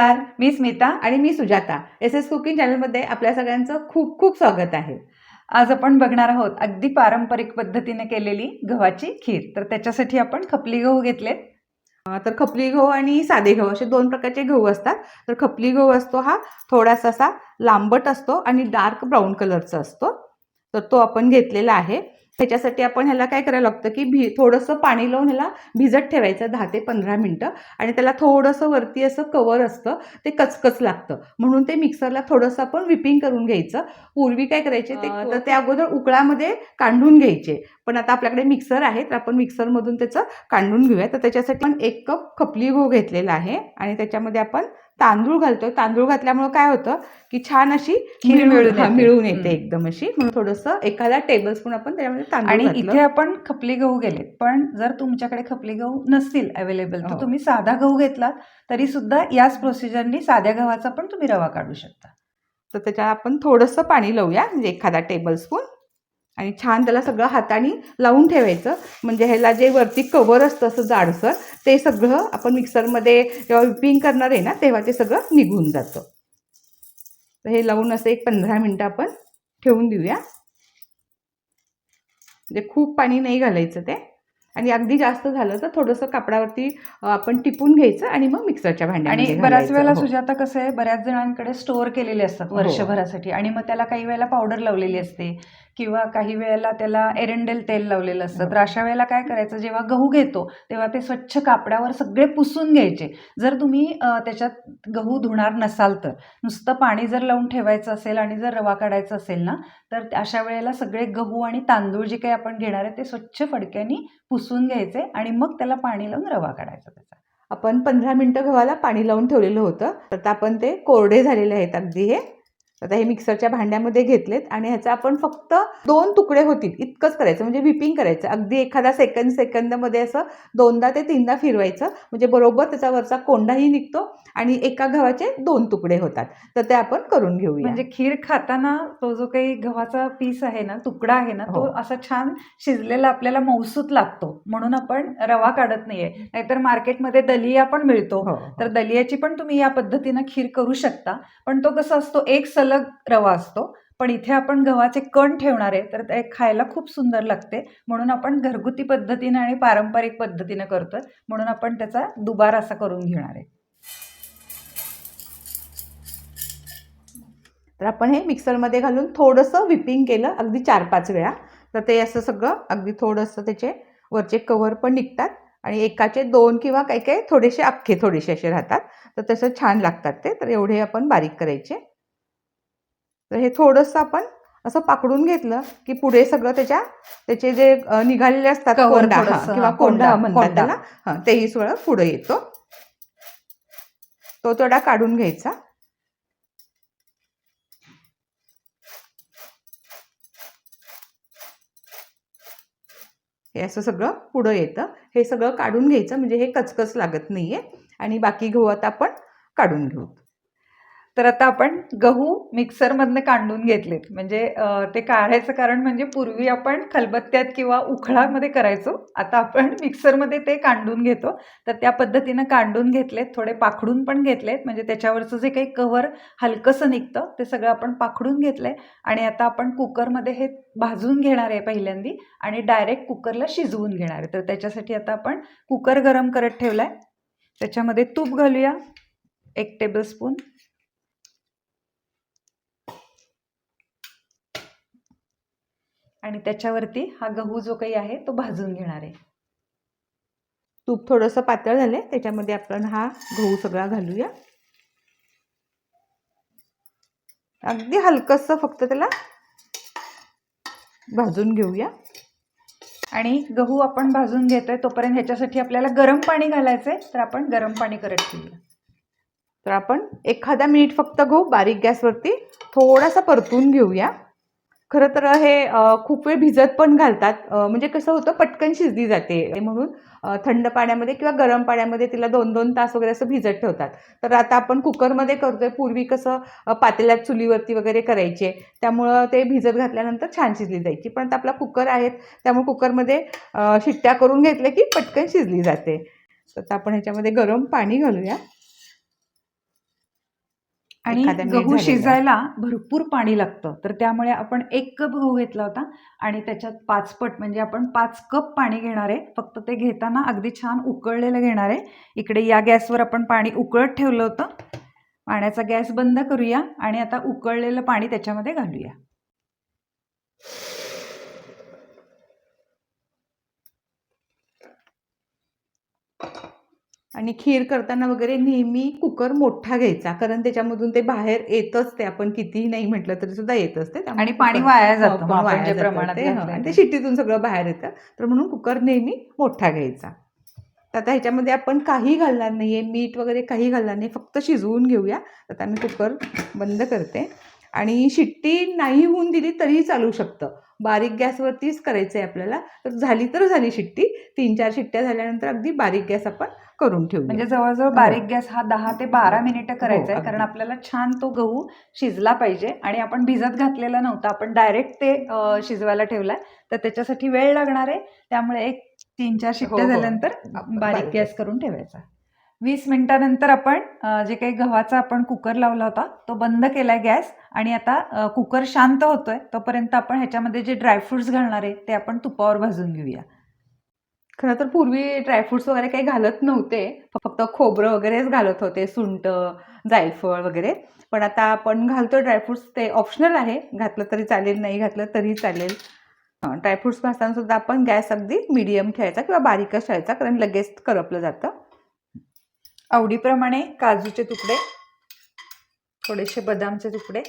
नमस्कार मी स्मिता आणि मी सुजाता. एस एस कुकिंग चॅनलमध्ये आपल्या सगळ्यांचं खूप खूप स्वागत आहे. आज आपण बघणार आहोत अगदी पारंपरिक पद्धतीने केलेली गव्हाची खीर. तर त्याच्यासाठी आपण खपली गहू घेतलेत. तर खपली गहू आणि साधे गहू असे दोन प्रकारचे गहू असतात. तर खपली गहू असतो हा थोडासा असा लांबट असतो आणि डार्क ब्राऊन कलरचा असतो. तर तो आपण घेतलेला आहे. त्याच्यासाठी आपण ह्याला काय करायला लागतं की भी थोडंसं पाणी लावून ह्याला भिजत ठेवायचं दहा ते पंधरा मिनटं. आणि त्याला थोडंसं वरती असं कवर असतं ते कचकच लागतं. म्हणून ते मिक्सरला थोडंसं आपण विपिंग करून घ्यायचं. पूर्वी काय करायचे ते तर ते अगोदर उकळामध्ये काढून घ्यायचे. पण आता आपल्याकडे मिक्सर आहे तर आपण मिक्सरमधून त्याचं काढून घेऊया. तर त्याच्यासाठी आपण एक कप खपली गहू घेतलेला आहे आणि त्याच्यामध्ये आपण तांदूळ घालतोय. तांदूळ घातल्यामुळे काय होतं की छान अशी मिळून मिळून येते. एकदम अशी. म्हणून थोडंसं एखादा टेबल स्पून आपण त्याच्यामध्ये तांदूळ आणि घातलं. इथे आपण खपली गहू गेलेत. पण जर तुमच्याकडे खपली गहू नसतील अवेलेबल तर हो. तुम्ही साधा गहू घेतलात तरी सुद्धा याच प्रोसिजरनी साध्या गव्हाचा पण तुम्ही रवा काढू शकता. तर त्याच्यात आपण थोडंसं पाणी लावूया. म्हणजे एखादा टेबल स्पून आणि छान त्याला सगळं हाताने लावून ठेवायचं म्हणजे ह्याला जे वरती कवर असतं असं जाडसर ते सगळं आपण मिक्सरमध्ये जेव्हा विपिंग करणार आहे ना तेव्हा ते सगळं निघून जातं तर हे लावून असं एक पंधरा मिनटं आपण ठेवून देऊया म्हणजे खूप पाणी नाही घालायचं ते आणि अगदी जास्त झालं तर थोडंसं कापडावरती आपण टिपून घ्यायचं आणि मग मिक्सरच्या आणि भांड्यामध्ये बऱ्याच. वेळेला हो. सुजाता कसं आहे बऱ्याच जणांकडे स्टोअर केलेले असतात हो. वर्षभरासाठी आणि मग त्याला काही वेळेला पावडर लावलेली असते किंवा काही वेळेला त्याला एरंडेल तेल लावलेलं असतं. तर अशा वेळेला काय करायचं जेव्हा गहू घेतो तेव्हा ते स्वच्छ कापडावर सगळे पुसून घ्यायचे. जर तुम्ही त्याच्यात गहू धुणार नसाल तर नुसतं पाणी जर लावून ठेवायचं असेल आणि जर रवा काढायचा असेल ना तर अशा वेळेला सगळे गहू आणि तांदूळ जे काही आपण घेणार आहे ते स्वच्छ फडक्यानी पुसून घ्यायचे आणि मग त्याला पाणी लावून रवा काढायचा त्याचा. आपण पंधरा मिनटं गव्हाला पाणी लावून ठेवलेलं होतं. तर आपण ते कोरडे झालेले आहेत अगदी हे. आता हे मिक्सरच्या भांड्यामध्ये घेतलेत आणि ह्याचा आपण फक्त दोन तुकडे होतील. इतकंच करायचं. म्हणजे विपिंग करायचं. अगदी एखादा सेकंद सेकंदमध्ये असं दोनदा ते तीनदा फिरवायचं. म्हणजे बरोबर त्याचा वरचा कोंडाही निघतो आणि एका गव्हाचे दोन तुकडे होतात. तर ते आपण करून घेऊया. म्हणजे खीर खाताना तो जो काही गव्हाचा पीस आहे ना तुकडा आहे ना तो हो. असा छान शिजलेला आपल्याला मौसूत लागतो. म्हणून आपण रवा काढत नाहीये. नाहीतर मार्केटमध्ये दलिया पण मिळतो. हो, तर हो. दलियाची पण तुम्ही या पद्धतीनं खीर करू शकता. पण तो कसा असतो एक सलग रवा असतो पण इथे आपण गव्हाचे कण ठेवणार आहे तर ते खायला खूप सुंदर लागते. म्हणून आपण घरगुती पद्धतीनं आणि पारंपरिक पद्धतीनं करतो म्हणून आपण त्याचा दुबार असा करून घेणार आहे. तर आपण हे मिक्सरमध्ये घालून थोडंसं व्हिपिंग केलं अगदी चार पाच वेळा. तर ते असं सगळं अगदी थोडंसं त्याचे वरचे कवर पण निघतात आणि एकाचे दोन किंवा काही काही थोडेसे अख्खे थोडेसे असे राहतात. तर तसं छान लागतात ते तर एवढे आपण बारीक करायचे. तर हे थोडंसं आपण असं पाकडून घेतलं की पुढे सगळं त्याच्या त्याचे जे निघालेले असतात कोंडा किंवा कोंडा कोंडा, म्हणतात कोंडा. त्याला. हां तेही सगळं पुढे येतो. तो थोडा काढून घ्यायचा. हे असं सगळं पुढं येतं. हे सगळं काढून घ्यायचं म्हणजे हे कचकच लागत नाहीये. आणि बाकी गहू आता आपण काढून घेऊ. तर आता आपण गहू मिक्सरमधनं काढून घेतलेत. म्हणजे ते काढायचं कारण म्हणजे पूर्वी आपण खलबत्त्यात किंवा उखळामध्ये करायचो. आता आपण मिक्सरमध्ये ते काढून घेतो. तर त्या पद्धतीनं काढून घेतलेत थोडे पाखडून पण घेतलेत. म्हणजे त्याच्यावरचं जे काही कवर हलकंसं निघतं ते सगळं आपण पाखडून घेतलंय. आणि आता आपण कुकरमध्ये हे भाजून घेणार आहे पहिल्यांदी आणि डायरेक्ट कुकरला शिजवून घेणार आहे. तर त्याच्यासाठी आता आपण कुकर गरम करत ठेवलाय. त्याच्यामध्ये तूप घालूया. एक टेबलस्पून आणि त्याच्यावरती हा गहू जो काही आहे तो भाजून घेणार आहे. तूप थोडंसं पातळ झालंय त्याच्यामध्ये आपण हा गहू सगळा घालूया. अगदी हलकंसं फक्त त्याला भाजून घेऊया. आणि गहू आपण भाजून घेतोय तोपर्यंत ह्याच्यासाठी आपल्याला गरम पाणी घालायचंय तर आपण गरम पाणी करत ठेवूया. तर आपण एखादा मिनिट फक्त गहू बारीक गॅसवरती थोडासा परतून घेऊया. खरं तर हे खूप वेळ भिजत पण घालतात. म्हणजे कसं होतं पटकन शिजली जाते. म्हणून थंड पाण्यामध्ये किंवा गरम पाण्यामध्ये तिला दोन दोन तास वगैरे असं भिजत ठेवतात. तर आता आपण कुकरमध्ये करतोय. पूर्वी कसं पातेल्यात चुलीवरती वगैरे करायचे. त्यामुळं ते भिजत घातल्यानंतर छान शिजली जायची. पण आता आपला कुकर आहेत. त्यामुळे कुकरमध्ये शिट्ट्या करून घेतल्या की पटकन शिजली जाते. तर आपण ह्याच्यामध्ये गरम पाणी घालूया. आणि गहू. शिजायला भरपूर पाणी लागतं. तर त्यामुळे आपण एक कप गहू घेतला होता आणि त्याच्यात पाच पट म्हणजे आपण पाच कप पाणी घेणार आहे. फक्त ते घेताना अगदी छान उकळलेलं घेणार आहे. इकडे या गॅसवर आपण पाणी उकळत ठेवलं होतं. पाण्याचा गॅस बंद करूया आणि आता उकळलेलं पाणी त्याच्यामध्ये घालूया. आणि खीर करताना वगैरे नेहमी कुकर मोठा घ्यायचा कारण त्याच्यामधून ते बाहेर येतच ते. आपण कितीही नाही म्हटलं तरी सुद्धा येतच ते त्यामुळे आणि पाणी वाया हो, जातं ते, हो, आणि ते. ते शिट्टीतून सगळं बाहेर येतं. तर म्हणून कुकर नेहमी मोठा घ्यायचा. तर आता ह्याच्यामध्ये आपण काही घालणार नाहीये मीठ वगैरे काही घालणार नाही फक्त शिजवून घेऊया. आता मी कुकर बंद करते. आणि शिट्टी नाही होऊन दिली तरीही चालू शकतं. बारीक गॅसवरतीच करायचं आहे आपल्याला. तर झाली तर झाली शिट्टी. तीन चार शिट्ट्या झाल्यानंतर अगदी बारीक गॅस आपण करून ठेवू म्हणजे जवळजवळ बारीक गॅस हा दहा ते बारा मिनिटं करायचा आहे. हो. कारण आपल्याला छान तो गहू शिजला पाहिजे आणि आपण भिजत घातलेला नव्हता. आपण डायरेक्ट ते शिजवायला ठेवलाय. तर त्याच्यासाठी वेळ लागणार आहे. त्यामुळे एक तीन चार शिट्ट्या हो, हो. झाल्यानंतर बारीक गॅस. करून ठेवायचा. वीस मिनिटानंतर आपण जे काही गव्हाचा आपण कुकर लावला होता तो बंद केलाय गॅस आणि आता कुकर शांत होतोय तोपर्यंत आपण ह्याच्यामध्ये जे ड्रायफ्रुट्स घालणार आहे ते आपण तुपावर भाजून घेऊया. खरं तर पूर्वी ड्रायफ्रुट्स वगैरे काही घालत नव्हते फक्त खोबरं वगैरेच घालत होते सुंट जायफळ वगैरे. पण आता आपण घालतो ड्रायफ्रुट्स ते ऑप्शनल आहे घातलं तरी चालेल नाही घातलं तरी चालेल. ड्रायफ्रुट्स घालताना सुद्धा आपण गॅस अगदी मिडियम खेळायचा किंवा बारीकच ठेवायचा कारण लगेच करपलं जातं. आवडीप्रमाणे काजूचे तुकडे थोडेसे बदामचे तुकडे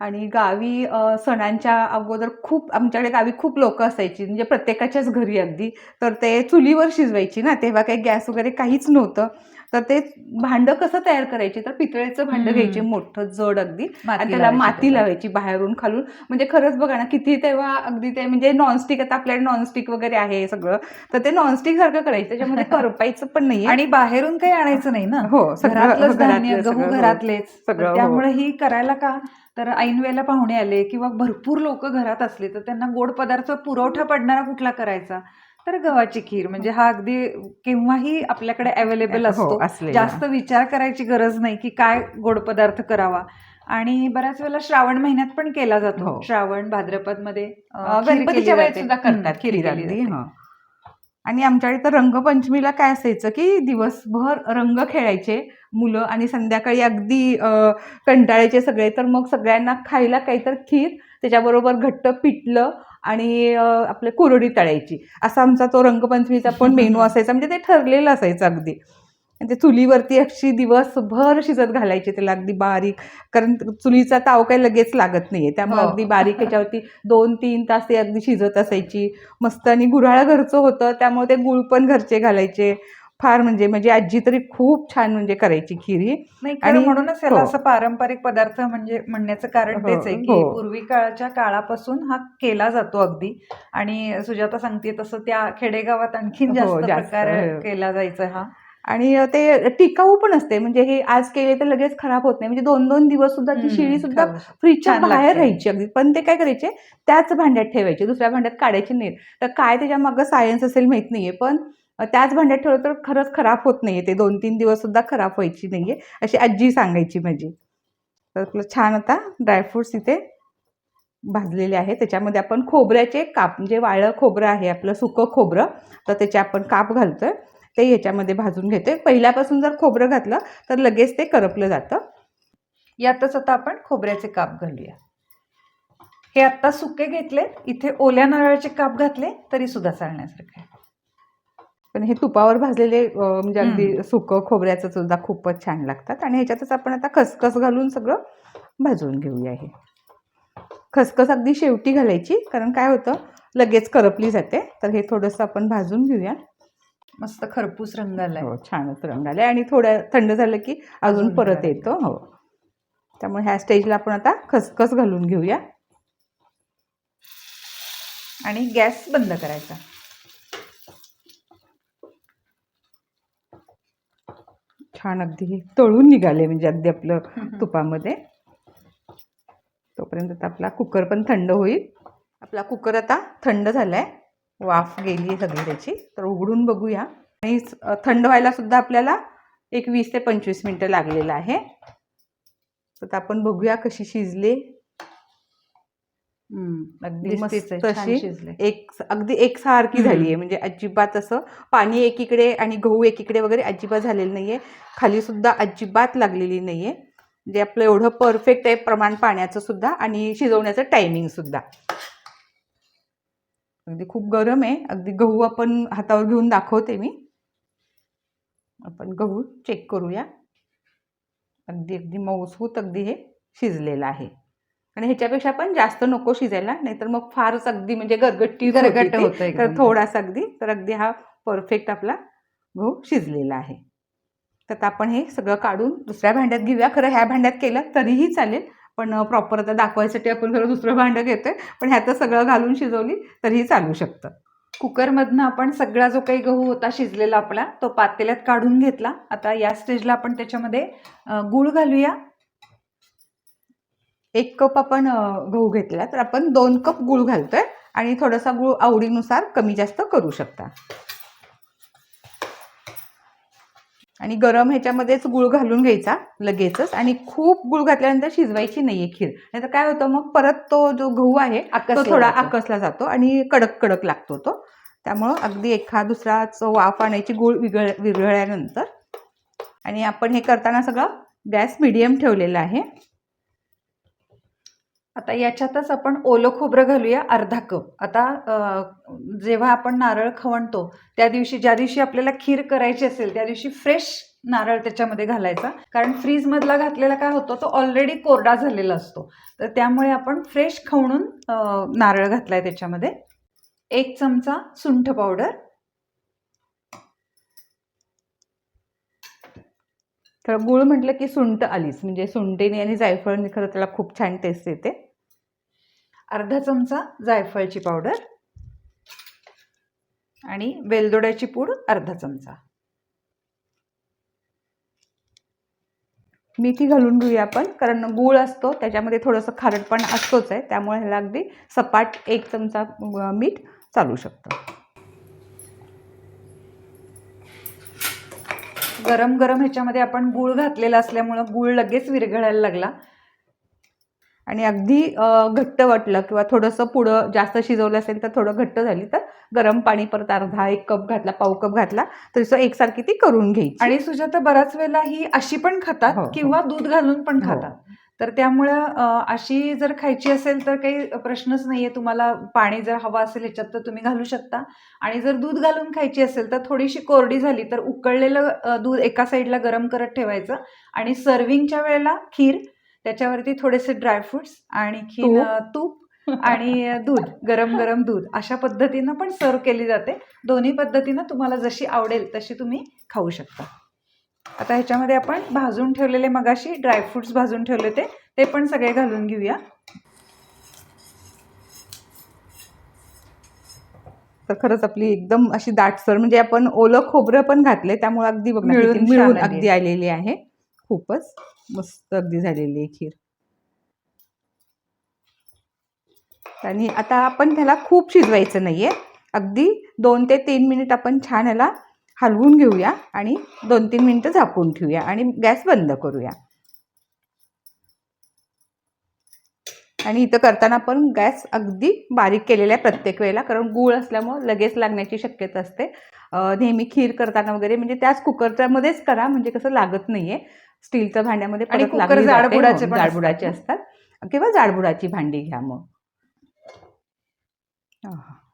आणि गावी सणांच्या अगोदर खूप आमच्याकडे गावी खूप लोक असायची. म्हणजे प्रत्येकाच्याच घरी अगदी. तर ते चुलीवर शिजवायची ना. तेव्हा काही गॅस वगैरे काहीच नव्हतं. तर ते भांडं कसं तयार करायचे? तर पितळेचं भांडं. घ्यायचे मोठं जड अगदी. आणि त्याला माती. लावायची बाहेरून खालून. म्हणजे खरंच बघा ना किती तेव्हा अगदी ते म्हणजे नॉनस्टिक आता आपल्याकडे नॉनस्टिक वगैरे आहे सगळं तर ते नॉनस्टिक सारखं करायचं. त्याच्यामध्ये करपायचं पण नाहीये. आणि बाहेरून काही आणायचं नाही ना? हो घरातलं गहू हो. घरातलेच. हो. त्यामुळे ही करायला का? तर ऐन वेळेला पाहुणे आले किंवा भरपूर लोक घरात असले तर त्यांना गोड पदार्थ पुरवठा पडणारा कुठला करायचा? तर गव्हाची खीर. म्हणजे हा अगदी केव्हाही आपल्याकडे अवेलेबल हो, असतो. जास्त विचार करायची गरज नाही की काय गोड पदार्थ करावा. आणि बऱ्याच वेळेला श्रावण महिन्यात पण केला जातो. हो. श्रावण भाद्रपदमध्ये गणपतीच्या वेळेस सुद्धा करतात खीर हं. आणि आमच्याकडे तर रंगपंचमीला काय असायचं की दिवसभर रंग खेळायचे मुलं आणि संध्याकाळी अगदी कंटाळायचे सगळे. तर मग सगळ्यांना खायला काहीतरी खीर त्याच्याबरोबर घट्ट पिठलं आणि आपलं कुरडी तळायची. असा आमचा तो रंगपंचमीचा पण मेनू असायचा. म्हणजे ते ठरलेलं असायचं अगदी. आणि ते चुलीवरती अशी दिवसभर शिजत घालायचे. त्याला अगदी बारीक कारण चुलीचा ताव काही लगेच लागत नाहीये. त्यामुळे हो. अगदी बारीक ह्याच्यावरती दोन तीन तास ते अगदी शिजत असायची. मस्त आणि गुऱ्हाळ घरचं होतं. त्यामुळे ते गुळ पण घरचे घालायचे. फार म्हणजे म्हणजे आजी तरी खूप छान म्हणजे करायची खीर आणि- म्हणूनच याला हो. असं पारंपरिक पदार्थ म्हणजे म्हणण्याचं कारण हो, तेच आहे की हो. पूर्वी काळच्या काळापासून हा केला जातो अगदी आणि सुजाता सांगते तसं त्या खेडेगावात आणखीन जास्त प्रकार. केला जायचा हा आणि ते टिकाऊ पण असते म्हणजे हे आज केले तर लगेच खराब होत नाही म्हणजे दोन दोन दिवस सुद्धा ती शिळी सुद्धा. फ्रीजच्या बाहेर. राहायची अगदी पण ते काय करायचे त्याच भांड्यात ठेवायचे दुसऱ्या भांड्यात काढायचे नाही तर काय त्याच्या मागं सायन्स असेल माहीत नाहीये पण त्याच भांड्यात ठेवलं तर खरंच खराब होत नाहीये. ते दोन तीन दिवस सुद्धा खराब व्हायची नाही आहे अशी आजी सांगायची माझी. तर आपलं छान आता ड्रायफ्रुट्स इथे भाजलेले आहे त्याच्यामध्ये आपण खोबऱ्याचे काप म्हणजे वाळं खोबरं आहे आपलं सुकं खोबरं तर त्याचे आपण काप घालतोय. ते ह्याच्यामध्ये भाजून घेतोय. पहिल्यापासून जर खोबरं घातलं तर लगेच ते करपलं जातं. यातच आता आपण खोबऱ्याचे काप घालूया. हे आत्ता सुके घेतले इथे ओल्या नारळाचे काप घातले तरी सुद्धा चालण्यासारखे आहे. पण हे तुपावर भाजलेले म्हणजे अगदी. सुकं खोबऱ्याचं सुद्धा खूपच छान लागतात. आणि ह्याच्यातच आपण आता खसखस घालून सगळं भाजून घेऊया हे. खसखस अगदी शेवटी घालायची कारण काय होतं लगेच करपली जाते. तर हे थोडंसं आपण भाजून घेऊया. मस्त खरपूस रंग आलाय. हो छानच रंग आले आणि थोड्या थंड झालं की अजून परत. येतो. हो. त्यामुळे ह्या स्टेजला आपण आता खसखस घालून घेऊया. आणि गॅस बंद करायचा. छान अगदी तळून निघाले म्हणजे अगदी आपलं तुपामध्ये. तोपर्यंत आता आपला कुकर पण थंड होईल. आपला कुकर आता थंड झालाय. वाफ गेली आहे सगळी त्याची. तर उघडून बघूया. आणि थंड व्हायला सुद्धा आपल्याला एक वीस ते पंचवीस मिनटं लागलेलं आहे. तर आपण बघूया कशी शिजली अगदी मस्त अशी. एक अगदी एकसारखी. झाली आहे. म्हणजे अजिबात असं पाणी एकीकडे आणि गहू एकीकडे वगैरे अजिबात झालेलं नाहीये. खाली सुद्धा अजिबात लागलेली नाहीये. म्हणजे आपलं एवढं परफेक्ट आहे प्रमाण पाण्याचं सुद्धा आणि शिजवण्याचं टायमिंग सुद्धा. अगदी खूप गरम आहे. अगदी गहू आपण हातावर घेऊन दाखवते मी. आपण गहू चेक करूया. अगदी अगदी मऊसूत अगदी हे शिजलेलं आहे. आणि ह्याच्यापेक्षा पण जास्त नको शिजायला नाहीतर मग फारच अगदी म्हणजे गरगट्टी गरगट्ट होती तर. थोडासा अगदी तर अगदी हा परफेक्ट आपला गहू शिजलेला आहे. तर आपण हे सगळं काढून दुसऱ्या भांड्यात घेऊया. खरं ह्या भांड्यात केलं तरीही चालेल पण प्रॉपर आता दाखवायसाठी आपण खरं दुसरं भांडं घेतोय पण ह्यात सगळं घालून शिजवली तरीही चालू शकतं. कुकरमधनं आपण सगळा जो काही गहू होता शिजलेला आपला तो पातेल्यात काढून घेतला. आता या स्टेजला आपण त्याच्यामध्ये गूळ घालूया. एक कप आपण गहू घेतला तर आपण दोन कप गूळ घालतोय आणि थोडासा गूळ आवडीनुसार कमी जास्त करू शकता. आणि गरम ह्याच्यामध्येच गूळ घालून घ्यायचा लगेचच आणि खूप गूळ घातल्यानंतर शिजवायची नाहीये खीर. नाहीतर काय होतं मग परत तो जो गहू आहे तो थोडा. आकसला जातो आणि कडक कडक लागतो तो. त्यामुळं अगदी एखा दुसराच वाफ आणायची गूळ विगळ विरघळल्यानंतर आणि आपण हे करताना सगळं गॅस मिडियम ठेवलेला आहे. आता याच्यातच आपण ओलं खोबरं घालूया अर्धा कप. आता जेव्हा आपण नारळ खवणतो त्या दिवशी ज्या दिवशी आपल्याला खीर करायची असेल त्या दिवशी फ्रेश नारळ त्याच्यामध्ये घालायचा. कारण फ्रीजमधला घातलेला काय होतो तो ऑलरेडी कोरडा झालेला असतो. तर त्यामुळे आपण फ्रेश खवणून नारळ घातलाय त्याच्यामध्ये. एक चमचा सुंठ पावडर. तर गुळ म्हटलं की सुंट आलीच. म्हणजे सुंटेने आणि जायफळने खरं त्याला खूप छान टेस्ट येते. अर्धा चमचा जायफळची पावडर आणि वेलदोड्याची पूड अर्धा चमचा. मेथी घालून घेऊया आपण कारण गुळ असतो त्याच्यामध्ये थोडंसं खारटपण असतोच आहे त्यामुळे ह्याला अगदी सपाट एक चमचा मीठ चालू शकतं. गरम गरम ह्याच्यामध्ये आपण गूळ घातलेला असल्यामुळं गूळ लगेच विरघळायला लागला. आणि अगदी घट्ट वाटलं किंवा थोडंसं पुढं जास्त शिजवलं असेल तर थोडं घट्ट झाली तर गरम पाणी परत अर्धा एक कप घातला पाव कप घातला तर एकसारखी ती करून घ्यायची. आणि सुजाता बऱ्याच वेळेला ही अशी पण हो, खातात हो. किंवा दूध घालून पण हो. खातात. तर त्यामुळं अशी जर खायची असेल तर काही प्रश्नच नाहीये. तुम्हाला पाणी जर हवं असेल ह्याच्यात तर तुम्ही घालू शकता. आणि जर दूध घालून खायची असेल तर थोडीशी कोरडी झाली तर उकळलेलं दूध एका साईडला गरम करत ठेवायचं. आणि सर्विंगच्या वेळेला खीर त्याच्यावरती थोडेसे ड्रायफ्रुट्स आणि खीर तूप. आणि दूध गरम गरम दूध अशा पद्धतीनं पण सर्व केली जाते. दोन्ही पद्धतीनं तुम्हाला जशी आवडेल तशी तुम्ही खाऊ शकता. आता ह्याच्यामध्ये आपण भाजून ठेवलेले मगाशी ड्रायफ्रुट्स भाजून ठेवले ते ते पण सगळे घालून घेऊया. तर खरंच आपली एकदम अशी दाटसर म्हणजे आपण ओलं खोबरं पण घातले त्यामुळे अगदी बघ मिळून अगदी. आलेली आहे. खूपच. मस्त अगदी झालेली आहे खीर. आणि आता आपण त्याला खूप शिजवायचं नाहीये. अगदी दोन ते तीन मिनिट आपण छान ह्याला हलवून घेऊया आणि दोन तीन मिनटं झाकून ठेवूया आणि गॅस बंद करूया. आणि इथं करताना पण गॅस अगदी बारीक केलेला आहे प्रत्येक वेळेला कारण गूळ असल्यामुळं लगेच लागण्याची शक्यता असते. नेहमी खीर करताना वगैरे म्हणजे त्याच कुकरच्या मध्येच करा म्हणजे कसं लागत नाहीये. स्टीलच्या भांड्यामध्ये आणि कुकर. जाडबुडाचे जाडबुडाचे असतात. किंवा जाडबुडाची भांडी घ्या मग.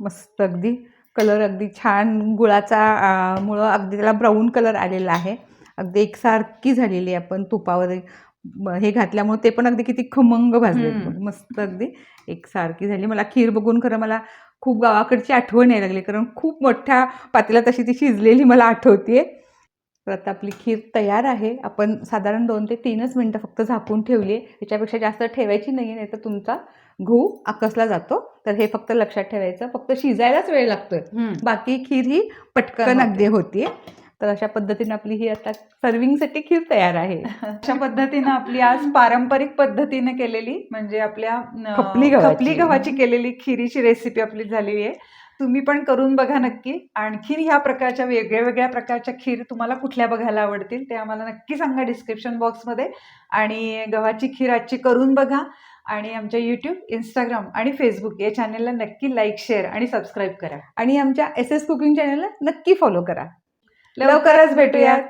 मस्त अगदी कलर अगदी छान गुळाचा मुळं अगदी त्याला ब्राऊन कलर आलेला आहे. अगदी एकसारखी झालेली आपण तुपावर हे घातल्यामुळे ते पण अगदी किती खमंग भाजले. मस्त अगदी एकसारखी झाली. मला खीर बघून खरं मला खूप गावाकडची आठवण यायला लागली कारण खूप मोठ्या पातेल्यात तशी ती शिजलेली मला आठवतीये. तर आता आपली खीर तयार आहे. आपण साधारण दोन ते तीनच मिनटं फक्त झाकून ठेवली. आहे ह्याच्यापेक्षा जास्त ठेवायची नाही नाही तर तुमचा गहू आकसला जातो. तर हे फक्त लक्षात ठेवायचं. फक्त शिजायलाच वेळ लागतोय. बाकी खीर ही पटकन. अगदी होतीये. तर अशा पद्धतीने आपली ही आता सर्विंगसाठी खीर तयार आहे. अशा पद्धतीनं आपली आज पारंपरिक पद्धतीने केलेली म्हणजे आपल्या. खपली गव्हाची. केलेली खिरीची रेसिपी आपली झालेली आहे. तुम्ही पण करून बघा नक्की. आणखीन ह्या प्रकारच्या वेगळ्या वेगळ्या प्रकारच्या खीर तुम्हाला कुठल्या बघायला आवडतील ते आम्हाला नक्की सांगा डिस्क्रिप्शन बॉक्समध्ये आणि गव्हाची खीर आजची करून बघा. आणि आमच्या यूट्यूब इंस्टाग्राम आणि फेसबुक या चॅनेलला नक्की लाईक शेअर आणि सबस्क्राईब करा. आणि आमच्या एस एस कुकिंग चॅनलला नक्की फॉलो करा. लवकरच भेटूयात.